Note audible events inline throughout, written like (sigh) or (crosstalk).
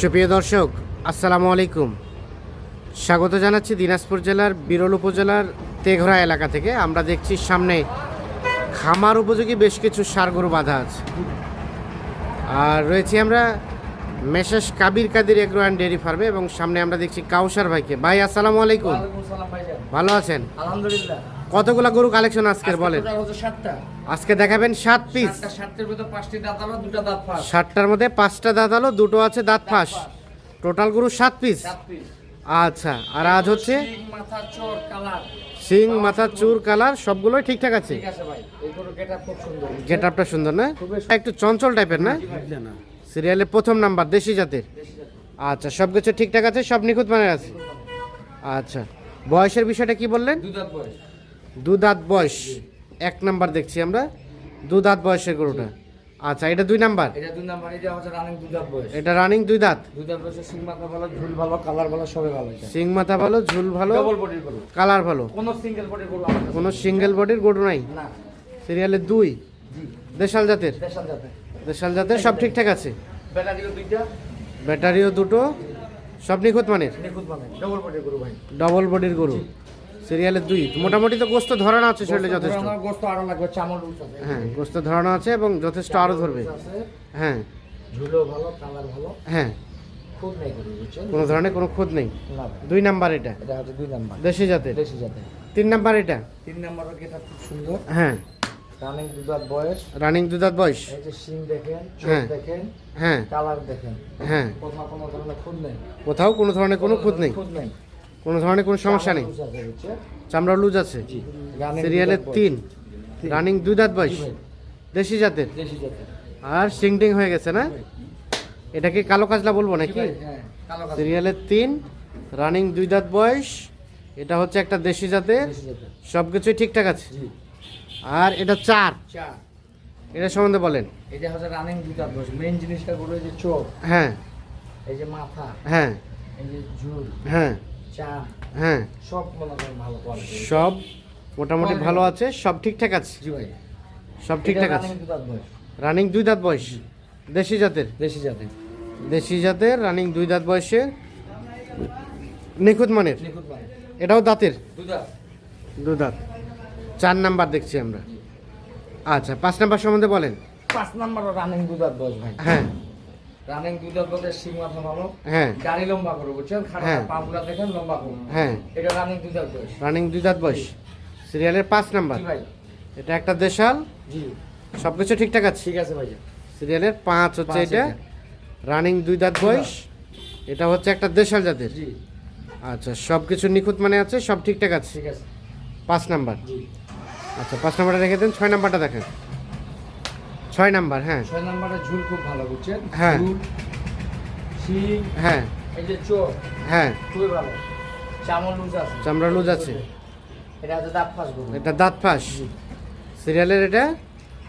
সুপ্রিয় দর্শক আসসালামু আলাইকুম। স্বাগত জানাচ্ছি দিনাজপুর জেলার বিরল উপজেলার তেঘরা এলাকা থেকে। আমরা দেখছি সামনে খামার উপযোগী বেশ কিছু সারগরু বাঁধা আছে। আর রয়েছি আমরা মেশেষ Kabir Kadir agro and dairy ফার্মে এবং সামনে আমরা দেখছি কাউসার ভাইকে। ভাই আসসালামু আলাইকুম। ভালো আছেন? আলহামদুলিল্লাহ। কতগুলা গরু কালেকশন আজকের বলেন? আজকে দেখাবেন সাত পিস সাতটার মধ্যে পাঁচটা দাঁত আলো দুটো আছে দাঁত ফাঁস। টোটাল গরু সাত পিস আচ্ছা আর আজ হচ্ছে সিং মাথা চুর কালার। সবগুলোই ঠিকঠাক আছে? গেটা আপটা সুন্দর। না? একটু চঞ্চল টাইপের না? সিরিয়ালে প্রথম নাম্বার দেশি জাতের। আচ্ছা সব কিছু ঠিকঠাক আছে সব নিখুঁত মানের আছে? আচ্ছা বয়সের বিষয়টা কি বললেন? দু দাঁত বয়স এক নাম্বার দেখছি আমরা দু দাঁত বয়সের গরুটা। আচ্ছা এটা দুই নাম্বার? এটা দুই নাম্বার এটা হচ্ছে রানিং দু দাঁত বয়স। এটা রানিং দুই দাঁত? দু দাঁত বয়সে শিং মাথা ভালো ঝুল ভালো কালার ভালো সবে ভালো এটা। সিং মাথা ভালো ঝুল ভালো ডবল বডির গরু। কালার ভালো। কোনো সিঙ্গেল বডির গরু কোনো সিঙ্গেল বডির গরু নাই? না। সিরিয়ালে দুই? জি। দেশাল জাতের? দেশাল যাতে দেশাল জাতের সব ঠিকঠাক আছে? ব্যাটারিও দুইটা। ব্যাটারিও দুটো। সব নিখুঁত মানের? নিখুঁত মানে ডবল বডির গরু ভাই। ডবল বডির গরু। সিরিয়ালের দুই। মোটামুটি তো গোস্ত ধরানো আছে শরীরে যথেষ্ট। গোস্ত আরও লাগবে চামড় আছে। হ্যাঁ গোস্ত ধরানো আছে এবং যথেষ্ট আরও ধরবে। হ্যাঁ। ঝুলো ভালো কালার ভালো। হ্যাঁ। কোনো ধরনের কোনো খুঁত নেই। দুই নাম্বার এটা। দুই নাম্বার। দেশি জাতের। দেশি জাতের। তিন নাম্বার এটা। তিন এটা খুব সুন্দর? হ্যাঁ। রানিং দুধার বয়স। রানিং দুধাত বয়স। এই যে সিং দেখেন হ্যাঁ। চোখ দেখেন হ্যাঁ। কালার দেখেন। হ্যাঁ। কোথাও কোনো ধরনের খুদ নেই। কোথাও কোনো ধরনের কোনো খুঁত নেই। খুদ নেই। কোনো ধরনের কোনো সমস্যা নেই। চামড়া লুজ আছে। সিরিয়ালের তিন। রানিং দুই দাঁত বয়স। দেশি জাতের। আর সিংটিং হয়ে গেছে না? এটাকে কালো কাজলা বলব নাকি? ভাই, হ্যাঁ সিরিয়ালের তিন রানিং দুই দাঁত বয়স। এটা হচ্ছে একটা দেশি জাতের। সব কিছুই ঠিকঠাক আছে। আর এটা চার। এটা সম্বন্ধে বলেন। এটা হচ্ছে রানিং দুধার বয়স। মেইন জিনিসটা যে চোখ। হ্যাঁ। এই যে মাথা। হ্যাঁ। এই যে ঝুল। হ্যাঁ। হ্যাঁ। সব মনে ভালো কোয়ালিটি সব মোটামুটি ভালো আছে সব ঠিকঠাক আছে? জি ভাই। সব ঠিকঠাক আছে? রানিং দুই দাঁত বয়স। দেশি জাতের? দেশি জাতের। দেশি জাতের রানিং দুই দাঁত বয়সে? নিখুঁত মানের? মানে এটাও দাঁতের? দু দাঁত। চার নাম্বার দেখছি আমরা। আচ্ছা পাঁচ নাম্বার সম্বন্ধে বলেন। পাঁচ নাম্বার রানিং দুধার বয়স ভাই। হ্যাঁ। রানিং দুধার বয়সে সিং মাথা ভালো হ্যাঁ। গাড়ি লম্বা করো বুঝছেন? খারাপ হ্যাঁ। পাগুলা দেখেন লম্বা করো হ্যাঁ। এটা রানিং দুধার বয়স। রানিং দুই দাঁত বয়স। সিরিয়ালের পাঁচ নাম্বার। ভাই। এটা একটা দেশাল। জি। সব কিছু ঠিকঠাক আছে? ঠিক আছে ভাই সিরিয়ালের পাঁচ হচ্ছে এটা। এটা। রানিং দুই দাঁত বয়স। এটা হচ্ছে একটা দেশাল জাতের। জি। আচ্ছা সব কিছু নিখুঁত মানে আছে সব ঠিকঠাক আছে? ঠিক আছে। পাঁচ নাম্বার। আচ্ছা পাঁচ নাম্বারটা রেখে দেন ছয় নাম্বারটা দেখেন। ছয় নাম্বার হ্যাঁ। ছয় নাম্বারে ঝুল খুব ভালো বুঝছেন? হ্যাঁ। শিং হ্যাঁ। এই যে চোখ হ্যাঁ। খুবই ভালো। চামড় লুজ আছে। চামড়া লুজ আছে। এটা দাঁত ফাঁস এটা দাঁত ফাঁস। সিরিয়ালের এটা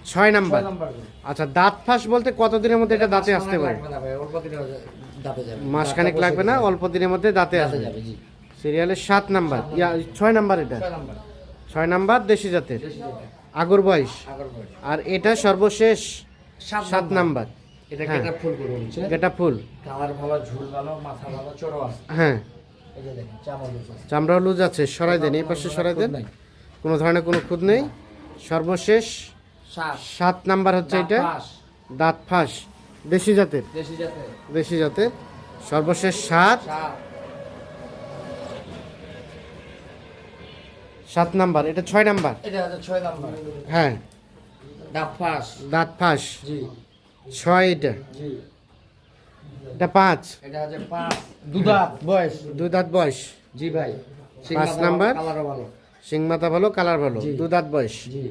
ছয় নাম্বার। আচ্ছা দাঁত ফাঁস বলতে কতদিনের মধ্যে এটা দাঁতে আসতে পারে? মাসখানেক লাগবে না অল্প দিনের মধ্যে দাঁতে আসবে। যাবে জি। সিরিয়ালের সাত নাম্বার। ছয় নাম্বার এটা। ছয় নাম্বার। দেশি জাতের, আগর বয়স। আর এটা সর্বশেষ সাত নাম্বার। এটা হ্যাঁ। ফুল গরু বুঝছেন এটা ফুল। কালার ভালো ঝুল ভালো মাথা ভালো চড়ো আছে। হ্যাঁ। চামড় লুজ আছে। সরাই দেন এই পাশে সরাই দেন। কোনো ধরনের কোনো খুদ নেই। সর্বশেষ সাত। নাম্বার হচ্ছে এটা। ফাঁস, দাঁত ফাঁস। দেশি জাতের। দেশি জাতের। সর্বশেষ সাত। সাত নাম্বার এটা ছয় নাম্বার? এটা ছয় নাম্বার। হ্যাঁ। দাঁত ফাঁস। দাঁত ফাঁস? জি। ছয় এটা? জি। এটা পাঁচ? এটা হচ্ছে পাঁচ। দুদাঁত বয়স। দুই দাঁত বয়স। জি ভাই। পাঁচ নাম্বার? কালারও ভালো। সিং মাথা ভালো কালার ভালো। জি। দু দাঁত বয়স। জি।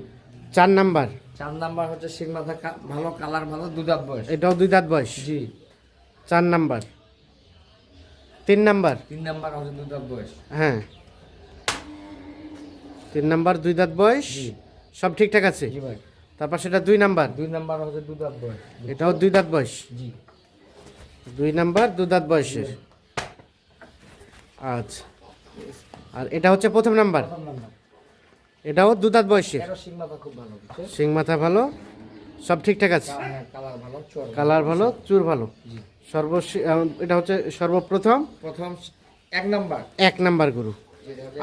চার নাম্বার? চার নাম্বার হচ্ছে সিং মাথা ভালো কালার ভালো দুদাঁত বয়স। এটাও দুই দাঁত বয়স? জি। চার নাম্বার। তিন নাম্বার? তিন নাম্বার হচ্ছে দুদাঁত বয়স। হ্যাঁ। তিন নাম্বার দুই দাঁত বয়স? সব ঠিকঠাক আছে? জি ভাই। তারপর সেটা দুই নাম্বার? দুই নাম্বার হচ্ছে দুদাঁত বয়স। এটাও দুই দাঁত বয়স? জি। দুই নাম্বার দু দাঁত বয়সের? আচ্ছা। আর এটা হচ্ছে প্রথম নাম্বার? প্রথম নাম্বার। এটাও দু দাঁত বয়সের? সিং মাথা খুব ভালো সব ঠিকঠাক আছে? হ্যাঁ কালার ভালো চোর কালার ভালো চুর ভালো? জি। সর্ব এটা হচ্ছে সর্বপ্রথম? প্রথম এক নাম্বার। এক নাম্বার গরু।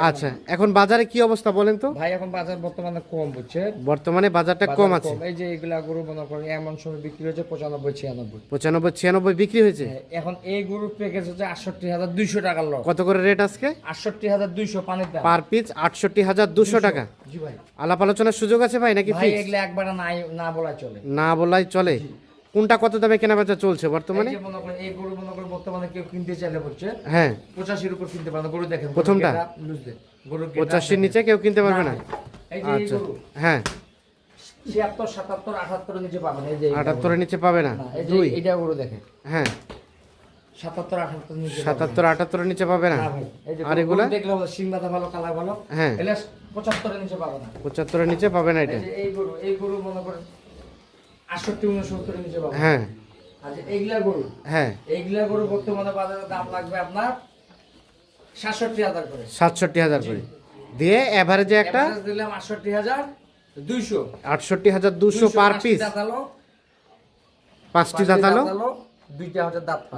আচ্ছা এখন বাজারে কি অবস্থা বলেন তো? ভাই এখন বাজার বর্তমানে কম বুঝছে বর্তমানে বাজারটা কম আছে। এই যে এগুলা গরু মনে করেন এমন সময় বিক্রি হচ্ছে পঁচানব্বই ছিয়ানব্বই। পঁচানব্বই ছিয়ানব্বই বিক্রি হয়েছে? এখন এই গরুর প্যাকেজ হচ্ছে আটষট্টি হাজার দুইশো টাকার লট। কত করে রেট আজকে? আটষট্টি হাজার দুইশো পানির দাম। পার পিস আটষট্টি হাজার দুশো টাকা। জি ভাই। আলাপ আলোচনার সুযোগ আছে ভাই নাকি ভাই এগুলা একবারে নাই না বলা চলে। না বলাই চলে। কোনটা কত দামে কেনা বেচা চলছে বর্তমানে? এই গরু মনে করেন বর্তমানে কেউ কিনতে চাইলে বলছে হ্যাঁ। পঁচাশির উপর কিনতে পারে না। গরু দেখেন প্রথমটা? পঁচাশির নিচে কেউ কিনতে পারবে না? আচ্ছা। হ্যাঁ। ছিয়াত্তর সাতাত্তর নিচে এই যে আটাত্তরের নিচে পাবে না? দুই? এটা গরু দেখেন। হ্যাঁ। সাতাত্তর নিচে আটাত্তরের পাবে না? না আর এগুলা? ভালো কালার ভালো। হ্যাঁ। পঁচাত্তরের নিচে পাবে না। পঁচাত্তরের নিচে পাবে না এটা? এই গরু এই গরু মনে করেন আটষট্টি উনসত্তরের নিচে পাবে। হ্যাঁ। গরু? হ্যাঁ। এইগুলা গরু বর্তমানে বাজারে দাম লাগবে আপনার সাতষট্টি হাজার করে। সাতষট্টি হাজার করে। দিয়ে অ্যাভারেজে একটা? দিলাম আটষট্টি হাজার দুইশো। আটষট্টি হাজার দুশো পার পিস পাঁচটি দাঁতালো?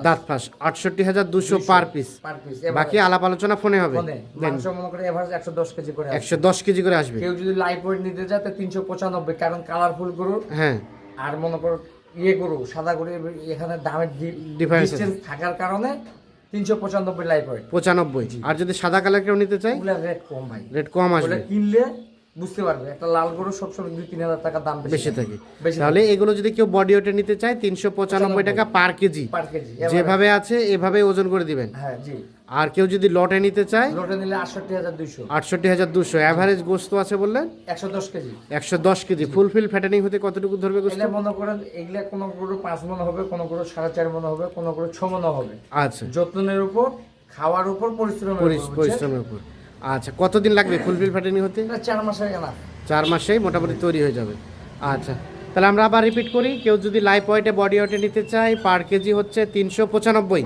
দাঁত ফাঁস। আটষট্টি হাজার দুশো পার পিস বাকি আলাপ আলোচনা ফোনে হবে। একশো দশ কেজি করে একশো দশ কেজি করে আসবে। কেউ যদি লাইফ ওয়েট নিতে যায় তিনশো পঁচানব্বই কারণ কালারফুল গরু হ্যাঁ। আর মনে করো ইয়ে গরু সাদা গরু এখানে দামের ডিফারেন্স থাকার কারণে তিনশো পঁচানব্বই লাইফ ওয়েট পঁচানব্বই। আর যদি সাদা কালার কেউ নিতে চাই রেট কম ভাই। রেট কম আসবে। কিনলে বুঝতে পারবে। একটা লাল গরু সবসময় দুই তিন হাজার টাকা দাম বেশি থাকে। তাহলে এগুলো যদি কেউ বডি ওয়েটে নিতে চায় তিনশো পঁচানব্বই টাকা পার কেজি পার কেজি যেভাবে আছে এভাবে ওজন করে দিবেন। হ্যাঁ জি। আর কেউ যদি লটে নিতে চায়? লটে নিলে আটষট্টি হাজার দুইশো। আটষট্টি হাজার দুশো অ্যাভারেজ গোস্ত আছে বললেন? একশো দশ কেজি। একশো দশ কেজি। ফুলফিল ফ্যাটেনিং হতে কতটুকু ধরবে গোস্ত? মনে করেন এগুলা কোনো গরু পাঁচ মনে হবে কোনো গরু সাড়ে চার মনে হবে কোনো গরু ছ মনে হবে। আচ্ছা। যত্নের উপর খাওয়ার উপর পরিশ্রমের পরি- পরিশ্রমের উপর। আচ্ছা কতদিন লাগবে ফুলফিল ফ্যাটেনিং হতে? চার মাসে চার মাসেই মোটামুটি তৈরি হয়ে যাবে। আচ্ছা তাহলে আমরা আবার রিপিট করি কেউ যদি লাইফ ওয়েটে বডি ওয়েটে নিতে চায় পার কেজি হচ্ছে তিনশো পঁচানব্বই।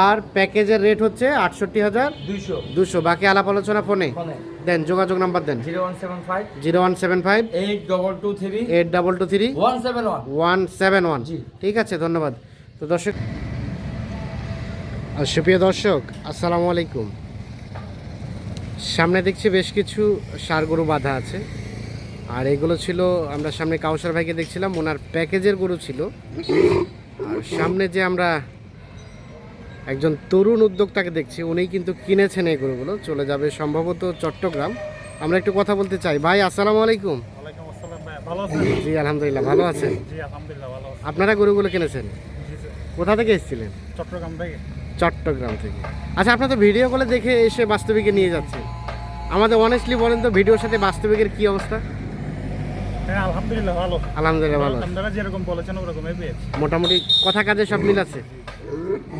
আর প্যাকেজের রেট হচ্ছে আটষট্টি হাজার দুশো বাকি আলাপ আলোচনা ফোনে। দেন যোগাযোগ নাম্বার দেন। Zero one seven five. Zero one seven five. Eight double two three. Eight double two three. One seven one. One seven one. জি। ঠিক আছে ধন্যবাদ। তো দর্শক আর সুপ্রিয় দর্শক আসসালামু আলাইকুম। সামনে দেখছি বেশ কিছু সার গরু বাঁধা আছে। আর এগুলো ছিল আমরা সামনে কাউসার ভাইকে দেখছিলাম ওনার প্যাকেজের গরু ছিল। আর সামনে যে আমরা একজন তরুণ উদ্যোক্তাকে দেখছি উনিই কিন্তু কিনেছেন এই গরুগুলো চলে যাবে সম্ভবত চট্টগ্রাম। আমরা একটু কথা বলতে চাই। ভাই আসসালামু আলাইকুম। জি আলহামদুলিল্লাহ ভালো আছেন? আপনারা গরুগুলো কিনেছেন? কোথা থেকে এসেছিলেন? চট্টগ্রাম থেকে। চট্টগ্রাম থেকে। আচ্ছা আপনার তো ভিডিও কলে দেখে এসে বাস্তবিকে নিয়ে যাচ্ছে আমাদের অনেস্টলি বলেন তো ভিডিওর সাথে বাস্তবিকের কি অবস্থা? আলহামদুলিল্লাহ ভালো। আলহামদুলিল্লাহ ভালো আপনারা যেরকম বলেছেন ওরকমই পেয়েছি। মোটামুটি কথা কাজে সব মিল আছে।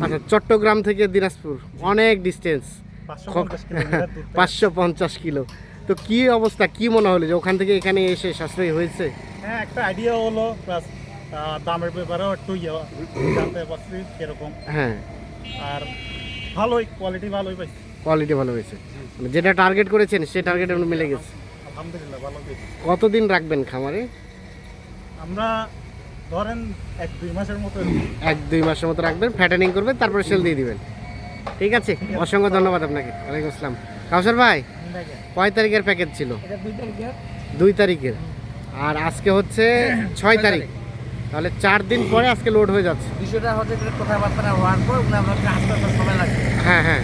আচ্ছা চট্টগ্রাম থেকে দিনাজপুর অনেক ডিস্টেন্স পাঁচশো পঞ্চাশ কিলো। তো কি অবস্থা কি মনে হলো যে ওখান থেকে এখানে এসে সাশ্রয়ী হয়েছে? হ্যাঁ একটা আইডিয়া হলো প্লাস দামের ব্যাপারেও একটু ইয়ে জানতে পারছি কীরকম। হ্যাঁ। আর ভালোই কোয়ালিটি ভালোই পাইছি। কোয়ালিটি ভালো হয়েছে। মানে যেটা টার্গেট করেছেন সে টার্গেট মিলে গেছে। আলহামদুলিল্লাহ ভালো কতদিন রাখবেন খামারে? আমরা ধরেন এক দুই মাসের মতো এক দুই মাসের মতো রাখবেন ফ্যাটেনিং করবেন তারপরে সেল দিয়ে দিবেন। ঠিক আছে? অসংখ্য ধন্যবাদ আপনাকে। ওয়ালাইকুম আসসালাম। কাউসার ভাই কয় তারিখের প্যাকেজ ছিল? দুই তারিখের। আর আজকে হচ্ছে (coughs) ছয় তারিখ। তাহলে চার দিন পরে আজকে লোড হয়ে যাচ্ছে। হচ্ছে কথাবার্তা হওয়ার পর ওগুলো আমাকে আসতে আসতে সময় লাগবে। হ্যাঁ হ্যাঁ।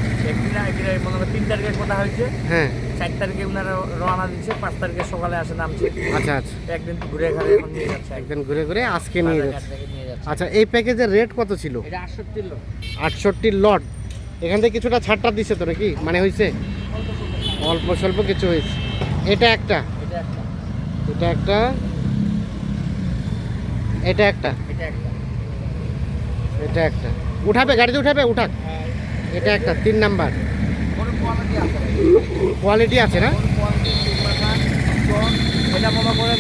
তিন তারিখে কথা হয়েছে। হ্যাঁ। চার তারিখে ওনারা রওনা দিচ্ছে পাঁচ তারিখে সকালে আসে নামছে। আচ্ছা আচ্ছা। একদিন ঘুরে ঘাড়ে এখন নিয়ে যাচ্ছে। একদিন ঘুরে ঘুরে আজকে নিয়ে যাচ্ছে। আচ্ছা এই প্যাকেজের রেট কত ছিল? এটা আটষট্টি লোক আটষট্টি লট। এখান থেকে কিছুটা ছাড়টা দিছে তো নাকি? মানে হয়েছে অল্প স্বল্প কিছু হয়েছে এটা একটা? এটা একটা। এটা একটা? এটা একটা? উঠাবে গাড়িতে উঠাবে? উঠাক। এটা একটা তিন নাম্বার। কোয়ালিটি আছে না? এটা মনে করেন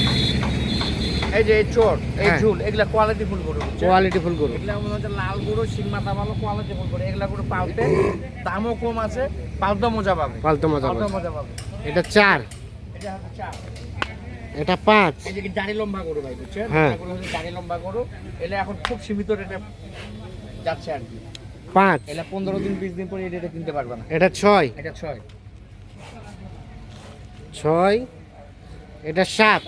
এই যে এই চোর এই হ্যাঁ। ঝুল এগুলা কোয়ালিটি ফুল গরু? কোয়ালিটি ফুল গরু। এগুলা মনে হচ্ছে লাল গরু শিং মাথা ভালো কোয়ালিটি ফুল গরু। এগুলা গরু পালতে দামও কম আছে পালতে মজা পাবে। পালতো মজা পালতে মজা পাবে। এটা চার। এটা হচ্ছে চার। এটা পাঁচ। এই যে দাড়ি লম্বা গরু ভাই বুঝছেন? হ্যাঁ। হচ্ছে দাড়ি লম্বা গরু। এলে এখন খুব সীমিত রেটে যাচ্ছে আর কি। পাঁচ। এটা পনেরো দিন বিশ দিন পরে এটা কিনতে পারবে না। এটা ছয়। এটা ছয়। ছয়। এটা সাত।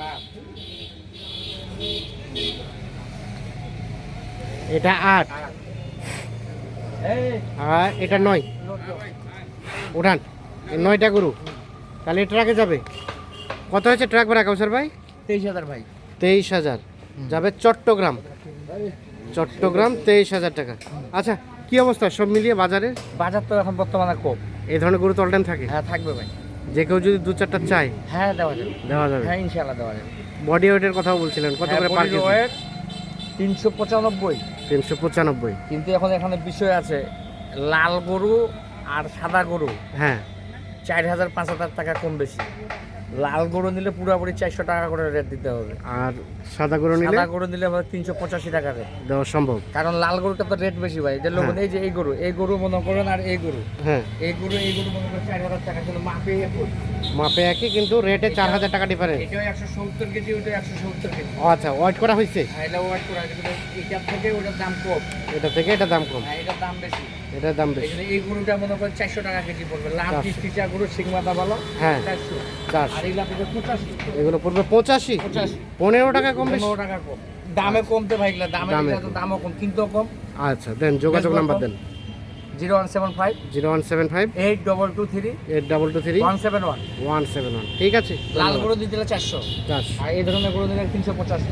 এটা আট। আর এটা নয়। উঠান। এই নয়টা গরু। তাহলে ট্রাকে যাবে। কত হয়েছে ট্রাক ভাড়া কাউসার ভাই? তেইশ হাজার ভাই। তেইশ হাজার। যাবে চট্টগ্রাম। চট্টগ্রাম তেইশ হাজার টাকা। আচ্ছা কি অবস্থা? সব মিলিয়ে বাজারে? বাজার তো এখন বর্তমানে কম। এই ধরনের গরু তো অল টাইম থাকে? হ্যাঁ থাকবে ভাই। যে কেউ যদি দু চারটা চায়? হ্যাঁ দেওয়া যাবে। দেওয়া যাবে? হ্যাঁ ইনশাল্লাহ দেওয়া যাবে। বডি ওয়েটের কথাও বলছিলেন। কত করে পার কেজি? তিনশো পঁচানব্বই। তিনশো পঁচানব্বই। কিন্তু এখন এখানে বিষয় আছে লাল গরু আর সাদা গরু। হ্যাঁ। চার হাজার পাঁচ হাজার টাকা কম বেশি। লাল গরু নিলে পুরোপুরি চারশো টাকা করে রেট দিতে হবে। আর সাদা গরু নিলে? সাদা গরু নিলে আমাদের তিনশো পঁচাশি টাকা রেট দেওয়া সম্ভব। কারণ লাল গরুটা তো রেট বেশি ভাই। যে লোক হ্যাঁ। এই যে এই গরু এই গরু মনে করেন আর এই গরু হ্যাঁ। এই গরু এই গরু মনে করেন চার হাজার টাকা কিন্তু মাপে। মাপে একই কিন্তু রেটে চার হাজার টাকা ডিফারেন্স এটাও একশো সত্তর কেজি ওইটাও একশো সত্তর কেজি। আচ্ছা ওয়াইট করা হয়েছে? আর এটা ওয়াট করা কিন্তু এটার থেকে ওটার দাম কম। এটা থেকে এটা দাম কম। আর এটার দাম বেশি। এটার দাম বেশি। এই গরুটা মনে করেন চারশো টাকা কেজি পড়বে। লাভ। কিস্তিটা গরু সিংমাতা ভালো হ্যাঁ চারশো। চার আর এইগুলা থেকে পঁচাশি। এগুলো পড়বে পঁচাশি? পঁচাশি। পনেরো টাকা কম পনেরো টাকা কম। দামে কমতে ভাই এগুলা দামে এগুলা দামও কম কিনতেও কম। আচ্ছা দেন যোগাযোগ নাম্বার দেন। Zero one seven five. Zero one seven five. Eight double two three. Eight double two three. One seven one. One seven one. ঠিক আছে লাল গরু দিতে চারশো। চারশো। আর এই ধরনের গরু দিলে তিনশো পঁচাশি।